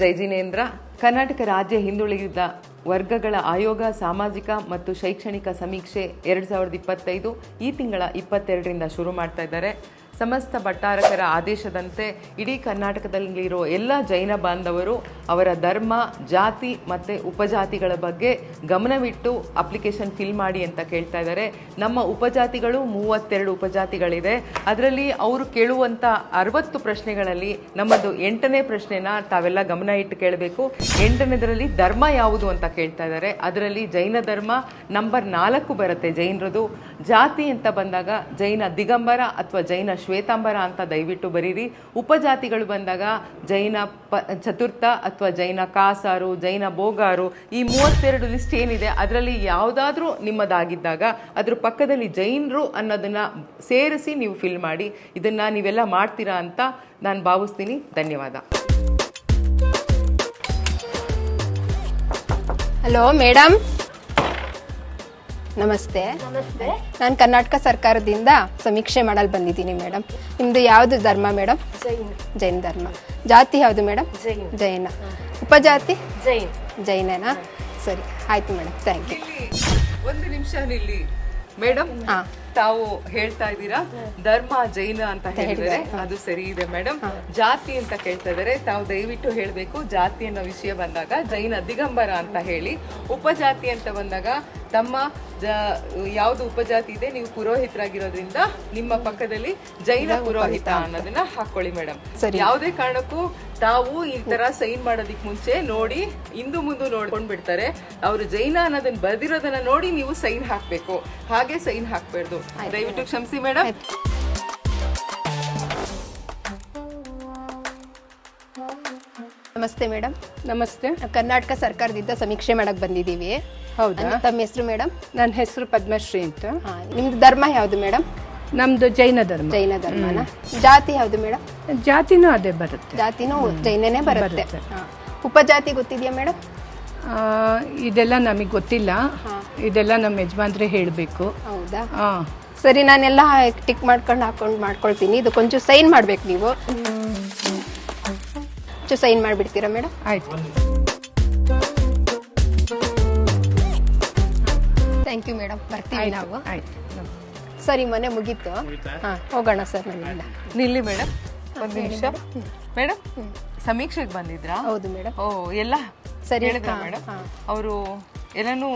ಜೈ ಜಿನೇಂದ್ರ. ಕರ್ನಾಟಕ ರಾಜ್ಯ ಹಿಂದುಳಿದ ವರ್ಗಗಳ ಆಯೋಗ, ಸಾಮಾಜಿಕ ಮತ್ತು ಶೈಕ್ಷಣಿಕ ಸಮೀಕ್ಷೆ ಎರಡು ಸಾವಿರದ ಇಪ್ಪತ್ತೈದು ಈ ತಿಂಗಳ ಇಪ್ಪತ್ತೆರಡರಿಂದ ಶುರು ಮಾಡ್ತಾ ಇದ್ದಾರೆ. ಸಮಸ್ತ ಭಟ್ಟಾರಕರ ಆದೇಶದಂತೆ ಇಡೀ ಕರ್ನಾಟಕದಲ್ಲಿರೋ ಎಲ್ಲ ಜೈನ ಬಾಂಧವರು ಅವರ ಧರ್ಮ, ಜಾತಿ ಮತ್ತು ಉಪಜಾತಿಗಳ ಬಗ್ಗೆ ಗಮನವಿಟ್ಟು ಅಪ್ಲಿಕೇಶನ್ ಫಿಲ್ ಮಾಡಿ ಅಂತ ಕೇಳ್ತಾ ಇದ್ದಾರೆ. ನಮ್ಮ ಉಪಜಾತಿಗಳು ಮೂವತ್ತೆರಡು ಉಪಜಾತಿಗಳಿದೆ. ಅದರಲ್ಲಿ ಅವರು ಕೇಳುವಂಥ ಅರವತ್ತು ಪ್ರಶ್ನೆಗಳಲ್ಲಿ ನಮ್ಮದು ಎಂಟನೇ ಪ್ರಶ್ನೆನ ತಾವೆಲ್ಲ ಗಮನ ಇಟ್ಟು ಕೇಳಬೇಕು. ಎಂಟನೇದರಲ್ಲಿ ಧರ್ಮ ಯಾವುದು ಅಂತ ಕೇಳ್ತಾ ಇದ್ದಾರೆ. ಅದರಲ್ಲಿ ಜೈನ ಧರ್ಮ ನಂಬರ್ ನಾಲ್ಕು ಬರುತ್ತೆ ಜೈನರದು. ಜಾತಿ ಅಂತ ಬಂದಾಗ ಜೈನ ದಿಗಂಬರ ಅಥವಾ ಜೈನ ಶ್ವೇತಾಂಬರ ಅಂತ ದಯವಿಟ್ಟು ಬರೀರಿ. ಉಪಜಾತಿಗಳು ಬಂದಾಗ ಜೈನ ಪ, ಚತುರ್ಥ ಅಥವಾ ಜೈನ ಕಾಸಾರು, ಜೈನ ಬೋಗಾರು ಈ ಮೂವತ್ತೆರಡು ಲಿಸ್ಟ್ ಏನಿದೆ, ಅದರಲ್ಲಿ ಯಾವುದಾದ್ರೂ ನಿಮ್ಮದಾಗಿದ್ದಾಗ ಅದ್ರ ಪಕ್ಕದಲ್ಲಿ ಜೈನರು ಅನ್ನೋದನ್ನ ಸೇರಿಸಿ ನೀವು ಫಿಲ್ ಮಾಡಿ, ಇದನ್ನ ನೀವೆಲ್ಲ ಮಾಡ್ತೀರಾ ಅಂತ ನಾನು ಭಾವಿಸ್ತೀನಿ. ಧನ್ಯವಾದ. ಹಲೋ ಮೇಡಮ್ ನಮಸ್ತೆ. ನಮಸ್ತೆ. ನಾನು ಕರ್ನಾಟಕ ಸರ್ಕಾರದಿಂದ ಸಮೀಕ್ಷೆ ಮಾಡಲು ಬಂದಿದ್ದೀನಿ ಮೇಡಮ್ ನಿಮ್ದು ಯಾವುದು ಧರ್ಮ ಮೇಡಮ್ ಜೈನ್. ಜೈನ ಧರ್ಮ. ಜಾತಿ ಯಾವುದು ಮೇಡಮ್ ಜೈನ್. ಜೈನ. ಉಪಜಾತಿ? ಜೈನ್. ಜೈನೇನಾ? ಸರಿ ಆಯ್ತು ಮೇಡಮ್ ಥ್ಯಾಂಕ್ ಯು. ಒಂದು ನಿಮಿಷ ನಿಲ್ಲಿ. ಮೇಡಮ್ ಹಾ. ತಾವು ಹೇಳ್ತಾ ಇದ್ದೀರಾ? ಧರ್ಮ ಜೈನ ಅಂತ ಹೇಳಿದರೆ ಅದು ಸರಿ ಇದೆ ಮೇಡಮ್ ಜಾತಿ ಅಂತ ಕೇಳ್ತಾ ಇದ್ದಾರೆ. ತಾವು ದಯವಿಟ್ಟು ಹೇಳಬೇಕು ಜಾತಿ ಅನ್ನೋ ವಿಷಯ ಬಂದಾಗ ಜೈನ ದಿಗಂಬರ ಅಂತ ಹೇಳಿ. ಉಪಜಾತಿ ಅಂತ ಬಂದಾಗ ತಮ್ಮ ಜ ಯಾವ್ದು ಉಪಜಾತಿ ಇದೆ ನೀವು ಪುರೋಹಿತರಾಗಿರೋದ್ರಿಂದ ನಿಮ್ಮ ಪಕ್ಕದಲ್ಲಿ ಜೈನ ಪುರೋಹಿತ ಅನ್ನೋದನ್ನ ಹಾಕೊಳ್ಳಿ ಮೇಡಮ್. ಯಾವುದೇ ಕಾರಣಕ್ಕೂ ತಾವು ಈ ತರ ಸೈನ್ ಮಾಡೋದಿಕ್ ಮುಂಚೆ ನೋಡಿ ಇಂದು ಮುಂದೆ ನೋಡ್ಕೊಂಡ್ ಬಿಡ್ತಾರೆ. ಅವರು ಜೈನ ಅನ್ನೋದನ್ನ ಬರ್ದಿರೋದನ್ನ ನೋಡಿ ನೀವು ಸೈನ್ ಹಾಕ್ಬೇಕು. ಹಾಗೆ ಸೈನ್ ಹಾಕ್ಬಾರ್ದು. ದಯವಿಟ್ಟು ಕ್ಷಮಿಸಿ ಮೇಡಮ್ ನಮಸ್ತೆ ಮೇಡಮ್ ನಮಸ್ತೆ. ಕರ್ನಾಟಕ ಸರ್ಕಾರದಿಂದ ಸಮೀಕ್ಷೆ ಮಾಡಕ್ ಬಂದಿದ್ದೀವಿ. ಹೌದಾ? ತಮ್ಮ ಹೆಸರು ಮೇಡಮ್ ನನ್ನ ಹೆಸರು ಪದ್ಮಶ್ರೀ ಅಂತ. ನಿಮ್ದು ಧರ್ಮ ಯಾವುದು ಮೇಡಮ್ ನಮ್ದು ಜೈನ ಧರ್ಮ. ಜೈನ ಧರ್ಮನ? ಜಾತಿ ಯಾವುದು ಮೇಡಮ್ ಜಾತಿನೂ ಅದೇ ಬರುತ್ತೆ. ಜಾತಿನೂ ಜೈನನೇ ಬರುತ್ತೆ. ಉಪಜಾತಿ ಗೊತ್ತಿದೆಯಾ ಮೇಡಮ್ ಇದೆಲ್ಲ ನಮಗೆ ಗೊತ್ತಿಲ್ಲ. ಇದೆಲ್ಲ ನಮ್ಮ ಯಜಮಾನ್ರೆ ಹೇಳಬೇಕು. ಹೌದಾ? ಸರಿ ನಾನೆಲ್ಲ ಟಿಕ್ ಮಾಡ್ಕೊಂಡು ಹಾಕೊಂಡು ಮಾಡ್ಕೊಳ್ತೀನಿ. ಇದು ಕೊಂಚ ಸೈನ್ ಮಾಡ್ಬೇಕು ನೀವು. ಕೊಂಚ ಸೈನ್ ಮಾಡಿಬಿಡ್ತೀರಾ ಮೇಡಮ್ ಆಯ್ತು. ಥ್ಯಾಂಕ್ ಯು ಮೇಡಮ್ ಬರ್ತೀವಿ ನಾವು. ಆಯ್ತು. ಸರಿ ಮನೆ ಮುಗೀತು. ಹಾಂ ಹೋಗೋಣ ಸರ್ ಮನೆಯಿಂದ ನಿಲ್ಲಿ ಮೇಡಮ್ ಒಂದು ನಿಮಿಷ. ಮೇಡಮ್ ಸಮೀಕ್ಷೆಗೆ ಬಂದಿದ್ರಾ? ಹೌದು ಮೇಡಮ್ ಓ ಎಲ್ಲ ಸರಿ, ಹೇಳಿದ್ರ ಮೇಡಮ್? ಅವರು ಎಲ್ಲಾನು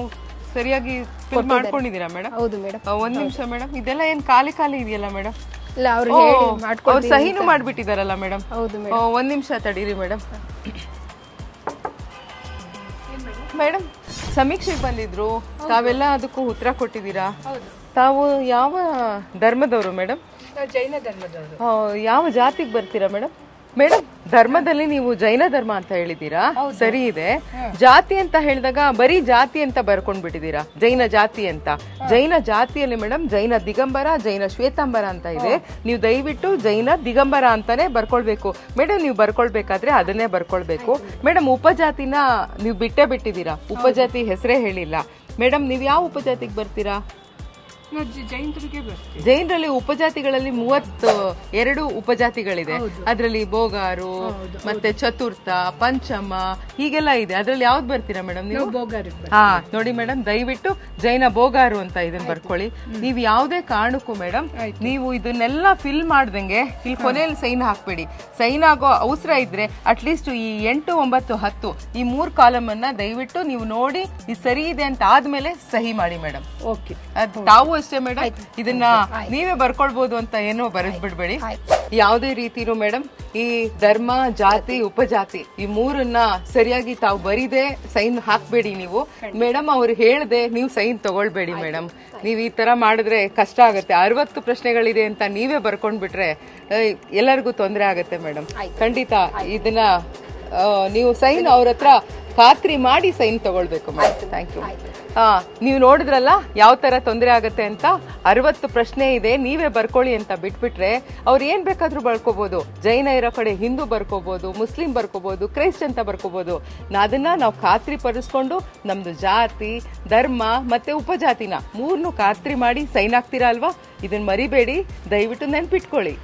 ಸರಿಯಾಗಿ ಫಿಲ್ ಮಾಡ್ಕೊಂಡಿದ್ದೀರಾ ಮೇಡಮ್? ಹೌದು ಮೇಡಮ್. ಒಂದ್ ನಿಮಿಷ ಮೇಡಮ್. ಇದೆಲ್ಲ ಏನ್ ಖಾಲಿ ಖಾಲಿ ಇದೆಯಲ್ಲ ಮೇಡಮ್? ಇಲ್ಲ ಅವ್ರು ಹೇಳಿ ಅವ್ರು ಸಹಿನೂ ಮಾಡ್ಬಿಟ್ಟಿದಾರಲ್ಲ ಮೇಡಮ್. ಹೌದು ಒಂದ್ ನಿಮಿಷ ತಡೀರಿ ಮೇಡಮ್. ಮೇಡಮ್ ಸಮೀಕ್ಷೆ ಬಂದಿದ್ರು. ತಾವೆಲ್ಲ ಅದಕ್ಕೂ ಉತ್ತರ ಕೊಟ್ಟಿದ್ದೀರಾ? ತಾವು ಯಾವ ಧರ್ಮದವರು ಮೇಡಮ್? ಜೈನ ಧರ್ಮದವರು. ಯಾವ ಜಾತಿಗೆ ಬರ್ತೀರಾ ಮೇಡಮ್? ಮೇಡಮ್ ಧರ್ಮದಲ್ಲಿ ನೀವು ಜೈನ ಧರ್ಮ ಅಂತ ಹೇಳಿದೀರಾ ಸರಿ ಇದೆ. ಜಾತಿ ಅಂತ ಹೇಳಿದಾಗ ಬರೀ ಜಾತಿ ಅಂತ ಬರ್ಕೊಂಡ್ ಬಿಟ್ಟಿದ್ದೀರಾ? ಜೈನ ಜಾತಿ ಅಂತ. ಜೈನ ಜಾತಿಯಲ್ಲಿ ಮೇಡಮ್ ಜೈನ ದಿಗಂಬರ ಜೈನ ಶ್ವೇತಾಂಬರ ಅಂತ ಇದೆ. ನೀವು ದಯವಿಟ್ಟು ಜೈನ ದಿಗಂಬರ ಅಂತಾನೆ ಬರ್ಕೊಳ್ಬೇಕು. ಮೇಡಮ್ ನೀವು ಬರ್ಕೊಳ್ಬೇಕಾದ್ರೆ ಅದನ್ನೇ ಬರ್ಕೊಳ್ಬೇಕು. ಮೇಡಮ್ ಉಪಜಾತಿನ ನೀವು ಬಿಟ್ಟೇ ಬಿಟ್ಟಿದ್ದೀರಾ? ಉಪಜಾತಿ ಹೆಸರೇ ಹೇಳಿಲ್ಲ. ಮೇಡಮ್ ನೀವು ಯಾವ ಉಪಜಾತಿಗೆ ಬರ್ತೀರಾ? ಜೈನರಲ್ಲಿ ಉಪಜಾತಿಗಳಲ್ಲಿ ಮೂವತ್ತು ಎರಡು ಉಪಜಾತಿಗಳಿದೆ. ಅದರಲ್ಲಿ ಬೋಗಾರು ಮತ್ತೆ ಚತುರ್ಥ ಪಂಚಮ ಹೀಗೆಲ್ಲ ಇದೆ. ಅದ್ರಲ್ಲಿ ಯಾವ್ದು ಬರ್ತೀರಾ ಮೇಡಮ್ ನೀವು? ಹಾ ನೋಡಿ ಮೇಡಮ್ ದಯವಿಟ್ಟು ಜೈನ ಬೋಗಾರು ಅಂತ ಇದನ್ನ ಬರ್ಕೊಳ್ಳಿ. ನೀವು ಯಾವುದೇ ಕಾರಣಕ್ಕೂ ಮೇಡಮ್ ನೀವು ಇದನ್ನೆಲ್ಲ ಫಿಲ್ ಮಾಡ್ದಂಗೆ ಇಲ್ಲಿ ಕೊನೆಯಲ್ಲಿ ಸೈನ್ ಹಾಕ್ಬೇಡಿ. ಸೈನ್ ಆಗೋ ಅವಸರ ಇದ್ರೆ ಅಟ್ಲೀಸ್ಟ್ ಈ ಎಂಟು ಒಂಬತ್ತು ಹತ್ತು ಈ ಮೂರ್ ಕಾಲಮ್ ಅನ್ನ ದಯವಿಟ್ಟು ನೀವು ನೋಡಿ ಇದು ಸರಿ ಇದೆ ಅಂತ ಆದ್ಮೇಲೆ ಸಹಿ ಮಾಡಿ ಮೇಡಮ್. ಓಕೆ ತಾವು ಅಷ್ಟೇ ಮೇಡಮ್ ಇದನ್ನ ನೀವೇ ಬರ್ಕೊಳ್ಬಹುದು ಅಂತ ಏನೋ ಬರೆದ್ ಬಿಡ್ಬೇಡಿ ಯಾವುದೇ ರೀತಿನೂ ಮೇಡಮ್ ಈ ಧರ್ಮ ಜಾತಿ ಉಪಜಾತಿ ಈ ಮೂರನ್ನ ಸರಿಯಾಗಿ ತಾವು ಬರೀದೆ ಸೈನ್ ಹಾಕ್ಬೇಡಿ ನೀವು. ಮೇಡಮ್ ಅವ್ರು ಹೇಳ್ದೆ ನೀವು ಸೈನ್ ತಗೊಳ್ಬೇಡಿ ಮೇಡಮ್ ನೀವು ಈ ತರ ಮಾಡಿದ್ರೆ ಕಷ್ಟ ಆಗುತ್ತೆ. ಅರವತ್ತು ಪ್ರಶ್ನೆಗಳಿದೆ ಅಂತ ನೀವೇ ಬರ್ಕೊಂಡ್ಬಿಟ್ರೆ ಎಲ್ಲರಿಗೂ ತೊಂದರೆ ಆಗುತ್ತೆ ಮೇಡಮ್ ಖಂಡಿತ ಇದನ್ನ ನೀವು ಸೈನ್ ಅವ್ರ ಹತ್ರ ಖಾತ್ರಿ ಮಾಡಿ ಸೈನ್ ತಗೊಳ್ಬೇಕು ಮೇಡಮ್ ಥ್ಯಾಂಕ್ ಯು ಹಾ ನೀವು ನೋಡಿದ್ರಲ್ಲ ಯಾವ ತರ ತೊಂದರೆ ಆಗುತ್ತೆ ಅಂತ ಅರವತ್ತು ಪ್ರಶ್ನೆ ಇದೆ ನೀವೇ ಬರ್ಕೊಳ್ಳಿ ಅಂತ ಬಿಟ್ಬಿಟ್ರೆ ಅವ್ರು ಏನ್ ಬೇಕಾದ್ರೂ ಬರ್ಕೋಬಹುದು ಜೈನ ಇರೋ ಕಡೆ ಹಿಂದೂ ಬರ್ಕೋಬಹುದು ಮುಸ್ಲಿಂ ಬರ್ಕೋಬಹುದು ಕ್ರೈಸ್ಟ್ ಅಂತ ಬರ್ಕೋಬಹುದು ನಾ- ಅದನ್ನ ನಾವು ಖಾತ್ರಿ ಪಡಿಸ್ಕೊಂಡು ನಮ್ದು ಜಾತಿ ಧರ್ಮ ಮತ್ತೆ ಉಪಜಾತಿನ ಮೂರ್ನು ಖಾತ್ರಿ ಮಾಡಿ ಸೈನ್ ಆಗ್ತೀರಾ ಅಲ್ವಾ? ಇದನ್ನ ಮರಿಬೇಡಿ ದಯವಿಟ್ಟು ನೆನ್ಪಿಟ್ಕೊಳ್ಳಿ.